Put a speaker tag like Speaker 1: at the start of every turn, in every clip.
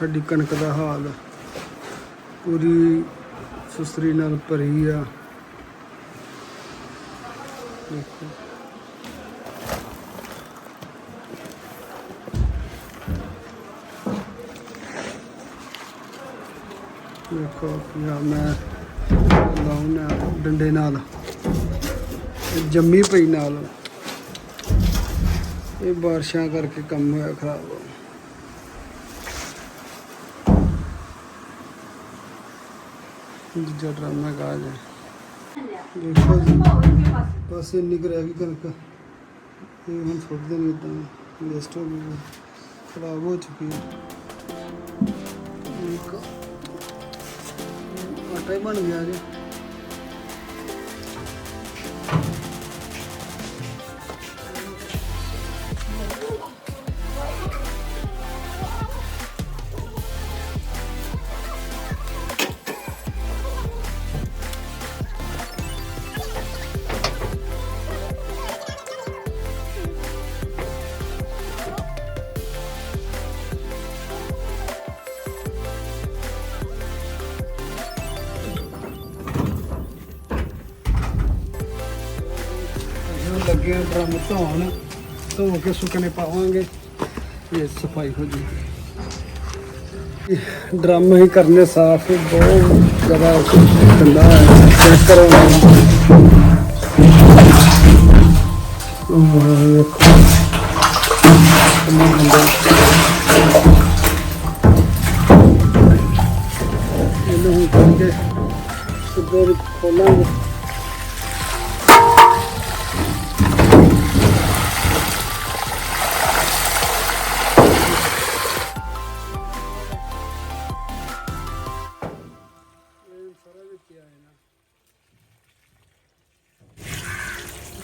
Speaker 1: ਸਾਡੀ ਕਣਕ ਦਾ ਹਾਲ। ਪੂਰੀ ਸੁਸਰੀ ਨਾਲ ਭਰੀ ਆ। ਦੇਖੋ ਦੇਖੋ ਪਿਆ ਮੈਂ ਲਾਉਣਾ ਡੰਡੇ ਨਾਲ। ਜੰਮੀ ਪਈ ਨਾਲ। ਇਹ ਬਾਰਿਸ਼ਾਂ ਕਰਕੇ ਕੰਮ ਹੋਇਆ ਖਰਾਬ। ਦੂਜਾ ਡਰਾਮਾ ਗਾਜ ਹੈ ਦੇਖੋ ਜੀ, ਬਸ ਇੰਨੀ ਕੁ ਰਹਿ ਗਈ ਕਣਕ। ਇਹ ਹੁਣ ਸੁੱਟ ਦੇਣੀ ਇਦਾਂ ਵੇਸਟ ਹੋ ਗਈ ਖਰਾਬ ਹੋ ਚੁੱਕੀ ਹੈ। ਆਟਾ ਹੀ ਬਣ ਗਿਆ ਜੀ ਲੱਗੇ ਆ ਡਰਮ ਧੋਣ ਧੋ ਕੇ ਸੁੱਕਣੇ ਪਾਵਾਂਗੇ। ਇਹ ਸਫ਼ਾਈ ਹੋ ਜੂਗੀ। ਡਰਮ ਹੀ ਕਰਨੇ ਸਾਫ਼ ਬਹੁਤ ਜ਼ਿਆਦਾ ਗੰਦਾ ਹੈ। ਚੈੱਕ ਕਰੋ ਇਹਨੂੰ ਕਰਕੇ ਉੱਧਰ ਖੋਲਾਂਗੇ।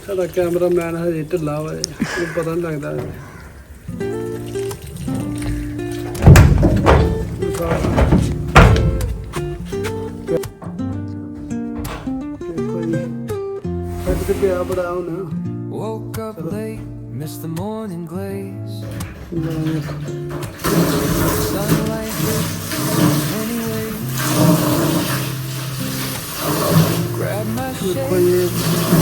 Speaker 1: ਸਾਡਾ ਕੈਮਰਾਮੈਨ ਹਜੇ ਢਿੱਲਾ ਵਾ ਇਹ ਪਤਾ ਨਹੀਂ ਲੱਗਦਾ ਦੇਖੋ ਜੀ ਫੱਟ ਤੇ ਪਿਆ ਬੜਾ ਹੁਣ
Speaker 2: Woke up late, missed the morning glaze. Sunlight hit anyway. Grab my
Speaker 1: ਦੇਖੋ
Speaker 2: shade,
Speaker 1: ਜੀ ਮੈਂ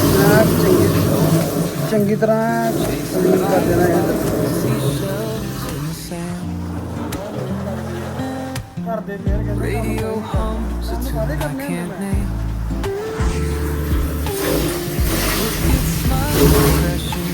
Speaker 1: ਚੰਗੀ ਚੰਗੀ ਤਰ੍ਹਾਂ ਕਲੀਨ ਕਰ ਦੇਣਾ ਇਹ
Speaker 2: seashells in the sand.
Speaker 1: ਘਰ ਦੇ ਫੇਰ ਕਹਿੰਦੇ
Speaker 2: Radio hums a tune I can't name. Look at smile, crashing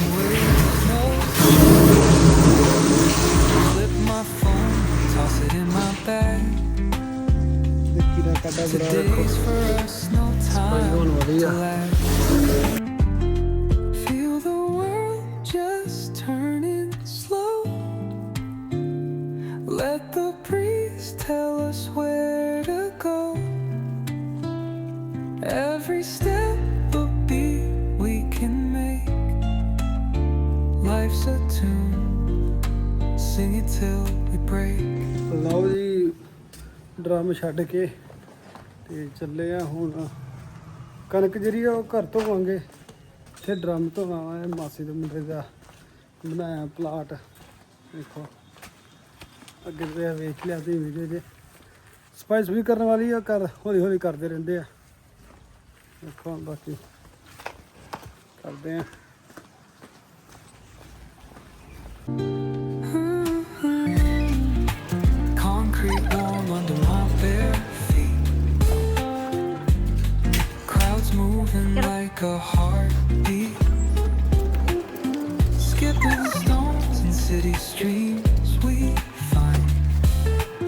Speaker 1: ਲਓ ਜੀ, ਡਰਮ ਛੱਡ ਕੇ ਤੇ ਚੱਲੇ ਆ ਹੁਣ ਕਣਕ ਜਿਹੜੀ ਆ ਉਹ ਘਰ ਤੋਂ ਵਾਂਗੇ। ਇੱਥੇ ਡਰਮ ਤੋਂ ਆਇਆ ਮਾਸੀ ਦੇ ਮੁੰਡੇ ਦਾ ਬਣਾਇਆ ਪਲਾਟ। ਦੇਖੋ, ਅੱਗੇ ਤੇ ਵੇਖ ਲਿਆ ਤੇ ਵੀਡੀਓ 'ਚ ਸਪਾਈਸ ਵੀ ਕਰਨ ਵਾਲੀ ਆ ਕਰ ਹੌਲੀ ਹੌਲੀ ਕਰਦੇ ਰਹਿੰਦੇ ਆ। ਦੇਖੋ, ਬਾਕੀ ਕਰਦੇ ਆ।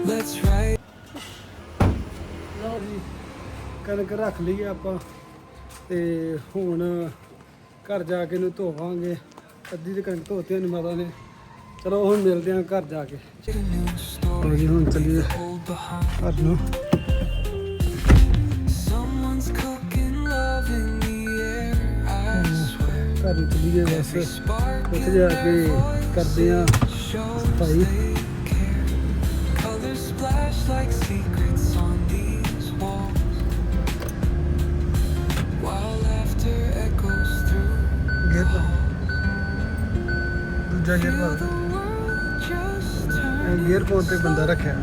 Speaker 2: Let's ride.
Speaker 1: ਲਓ ਜੀ ਕਣਕ ਰੱਖ ਲਈ ਆਪਾਂ ਤੇ ਹੁਣ ਘਰ ਜਾ ਕੇ ਇਹਨੂੰ ਧੋਵਾਂਗੇ ਅੱਧੀ ਤੇ ਕਣਕ ਧੋਤੀ ਨਹੀਂ ਮਾਤਾ ਨੇ ਚਲੋ ਹੁਣ ਮਿਲਦੇ ਹਾਂ ਘਰ ਜਾ ਕੇ ਲਓ ਜੀ ਹੁਣ ਚੱਲੀਏ. ਘਰ ਨੂੰ
Speaker 2: Someone's cooking love in the air. I swear.
Speaker 1: ਘਰ ਨੂੰ ਚੱਲੀਏ ਬਸ
Speaker 2: Every spark
Speaker 1: ਉੱਥੇ ਜਾ ਕੇ ਕਰਦੇ ਹਾਂ
Speaker 2: shows
Speaker 1: ਗੇਰ ਪਾ ਦੂਜਾ ਗੇਰ
Speaker 2: just
Speaker 1: ਇਹ ਗੇਰ ਪਾਉਣ ਤੇ ਬੰਦਾ ਰੱਖਿਆ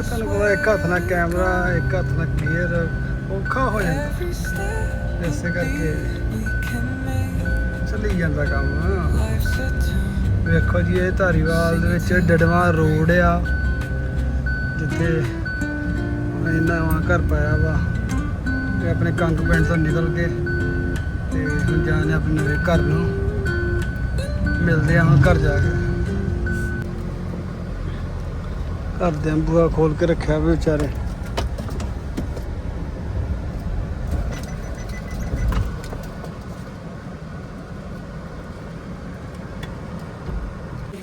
Speaker 1: ਪਤਾ ਇੱਕ ਹੱਥ ਨਾਲ ਕੈਮਰਾ ਇੱਕ ਹੱਥ ਨਾਲ ਗੇਅਰ ਔਖਾ ਹੋ ਜਾਂਦਾ ਇਸੇ ਕਰਕੇ. ਚੱਲੀ ਜਾਂਦਾ ਕੰਮ. ਵੇਖੋ ਜੀ, ਇਹ ਧਾਰੀਵਾਲ ਦੇ ਵਿੱਚ ਡਡਵਾ ਰੋਡ ਆ, ਜਿੱਥੇ ਇਹਨਾਂ ਨਵਾਂ ਘਰ ਪਾਇਆ ਵਾ ਤੇ ਆਪਣੇ ਕੰਗ ਪਿੰਡ ਤੋਂ ਨਿਕਲ ਕੇ ਤੇ ਹੁਣ ਜਾਣੇ ਆਪਣੇ ਨਵੇਂ ਘਰ ਨੂੰ। ਮਿਲਦੇ ਆ ਹੁਣ ਘਰ ਜਾ ਕੇ। ਘਰ ਦੇ ਬੂਆ ਖੋਲ ਕੇ ਰੱਖਿਆ ਵੀ ਵਿਚਾਰੇ।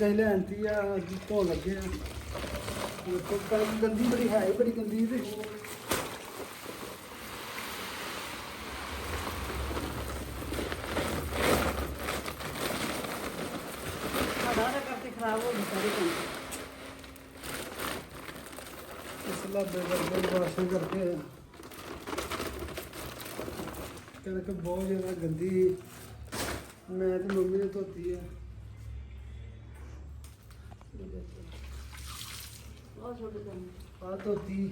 Speaker 1: ਗਈ ਲੈਣਤੀ ਆ ਅੱਜ ਧੋਣ ਲੱਗੇ ਆ। ਦੇਖੋ ਕਣਕ ਗੰਦੀ ਬੜੀ ਹੈ ਹੀ ਬੜੀ ਗੰਦੀ ਤੇ
Speaker 3: ਸਾਡਾ ਤਾਂ ਕਰਕੇ ਖਰਾਬ ਹੋ ਗਈ ਸਾਰੀ ਕਣਕ
Speaker 1: ਇਸ ਲਾਬੇ ਵਰਗੇ ਵਾਸ਼ਨ ਕਰਕੇ ਕਣਕ ਬਹੁਤ ਜ਼ਿਆਦਾ ਗੰਦੀ। ਮੈਂ ਤੇ ਮੰਮੀ ਨੇ ਧੋਤੀ ਆ।
Speaker 3: ਬਹੁਤ ਛੋਟੇ ਕਣਕ
Speaker 1: ਆ ਧੋਤੀ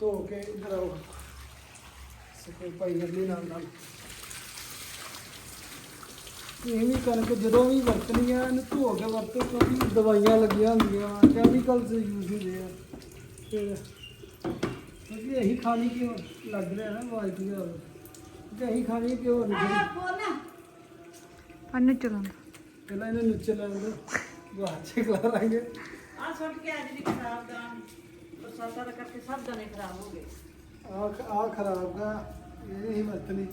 Speaker 1: ਧੋ ਕੇ ਇਧਰ ਆਓ। ਸਕੇ ਪਾਈ ਜਾਂਦੀ ਨਾਲ ਨਾਲ। ਇਹ ਵੀ ਕਣਕ ਜਦੋਂ ਵੀ ਵਰਤਣੀ ਆ ਇਹਨੂੰ ਧੋ ਕੇ ਵਰਤੋ ਕਿਉਂਕਿ ਦਵਾਈਆਂ ਲੱਗੀਆਂ ਹੁੰਦੀਆਂ ਕੈਮੀਕਲਸ ਯੂਜ਼ ਹੁੰਦੇ ਆ। ਕਿਉਂਕਿ ਇਹੀ ਖਾਣੀ ਕਿਉਂ ਲੱਗ ਰਿਹਾ ਨਾ ਆਵਾਜ਼ ਕੀ ਆ ਕਿ ਇਹੀ ਖਾਣੀ ਕਿਉਂ ਨਹੀਂ
Speaker 4: ਅੰਨੂ ਚਲਾਉਂਦਾ
Speaker 1: ਪਹਿਲਾਂ ਇਹਨੂੰ ਨੁੱਚ ਲੈਣ ਦੋ ਬਾਅਦ ਚ ਖਲਾ ਲਾਂਗੇ
Speaker 3: ਆ ਸੁੱਟ ਕੇ ਅੱਜ ਦੀ ਖਰਾਬ ਦਾ ਬਰਸਾਤਾਂ ਦਾ ਕਰਕੇ ਸਭ ਦਾਣੇ ਖਰਾਬ ਹੋ ਗਏ
Speaker 1: ਆ ਆ ਖਰਾਬ ਦਾ ਇਹ ਨਹੀਂ ਵਰਤਣੀ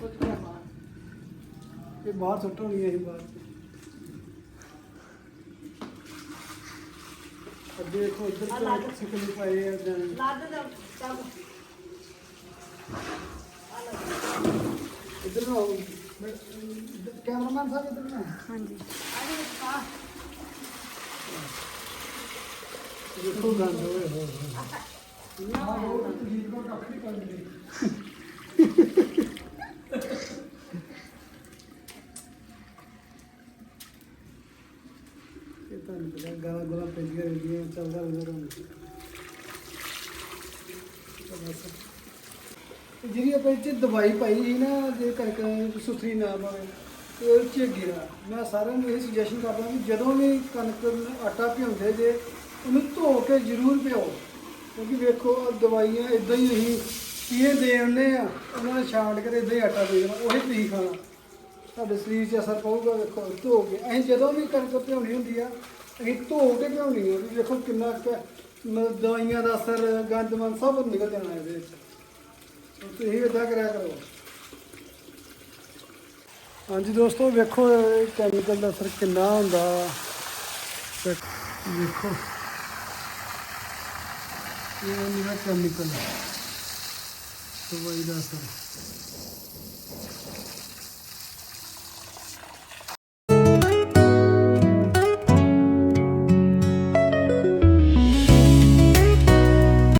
Speaker 3: ਸੁੱਟ ਕੇ ਬਾਹਰ
Speaker 1: ਇਹ ਬਾਹਰ ਸੁੱਟਣੀ ਹੈ ਇਹ ਬਾਹਰ ਅੱਗੇ ਦੇਖੋ ਇੱਧਰ
Speaker 3: ਆ ਲਾ
Speaker 1: ਤੋਂ
Speaker 3: ਦੇ।
Speaker 1: ਸਿਕਲ ਪਾਏ ਆ ਜਾਨ
Speaker 3: ਲੱਦ ਦਾ ਸਭ
Speaker 1: ਇੱਧਰ ਨੂੰ ਆਓ ਮੈਂ- ਕੈਮਰਾਮੈਨ ਸਾਹਿਬ ਇੱਧਰ ਨੂੰ ਆਓ।
Speaker 4: ਹਾਂਜੀ
Speaker 3: ਆਦੇ ਵਿੱਚ ਪਾ
Speaker 1: ਦੇਖੋ ਗੰਦ ਹੋਏ ਹੋਏ ਇਹ ਤਾਂ ਨਹੀਂ ਗਾਲਾਂ ਗਾਲਾਂ ਪੈਂਦੀਆਂ ਰਹਿੰਦੀਆਂ ਚੱਲਦਾ ਰਹਿੰਦਾ ਰੋਣ ਜਿਹੜੀ ਆਪਾਂ ਇਹ ਦਵਾਈ ਪਾਈ ਸੀ ਨਾ, ਜੇ ਕਣਕ ਸੁਥਰੀ ਨਾ ਪਵੇ ਉਹ 'ਚ ਗਿਰਾ। ਮੈਂ ਸਾਰਿਆਂ ਨੂੰ ਇਹ ਸੁਜੈਸ਼ਨ ਕਰਦਾ ਵੀ ਜਦੋਂ ਵੀ ਕਣਕ ਨੂੰ ਆਟਾ ਭਿਉਂਦੇ ਜੇ ਉਹਨੂੰ ਧੋ ਕੇ ਜ਼ਰੂਰ ਭਿਓ ਕਿਉਂਕਿ ਵੇਖੋ ਆਹ ਦਵਾਈਆਂ ਇਦਾਂ ਹੀ ਅਸੀਂ ਪੀਏ, ਦੇ ਆ ਉਹਨਾਂ ਨੇ ਛਾਂਟ ਕੇ ਇਦਾਂ ਹੀ ਆਟਾ ਦੇ ਦੇਣਾ ਉਹੀ ਤੁਸੀਂ ਖਾਣਾ। ਸਾਡੇ ਸਰੀਰ 'ਚ ਅਸਰ ਪਊਗਾ, ਵੇਖੋ, ਧੋ ਕੇ। ਅਸੀਂ ਜਦੋਂ ਵੀ ਕਣਕ ਭਿਉਣੀ ਹੁੰਦੀ ਆ, ਅਸੀਂ ਧੋ ਕੇ ਭਿਉਣੀ ਆ, ਵੀ ਵੇਖੋ ਕਿੰਨਾ ਕੁ ਮ- ਦਵਾਈਆਂ ਦਾ ਅਸਰ ਗੰਦਮੰਦ ਸਭ ਨਿਕਲ ਜਾਣਾ ਇਹਦੇ ਵਿੱਚ। ਤੁਸੀਂ ਇਦਾਂ ਕਰਿਆ ਕਰੋ। ਹਾਂਜੀ ਦੋਸਤੋ, ਵੇਖੋ ਕੈਮੀਕਲ ਦਾ ਅਸਰ ਕਿੰਨਾ ਹੁੰਦਾ। ਵੇਖੋ। ਇਹ ਮੇਰਾ ਕੈਮੀਕਲ ਦਵਾਈ ਦਾ ਅਸਰ।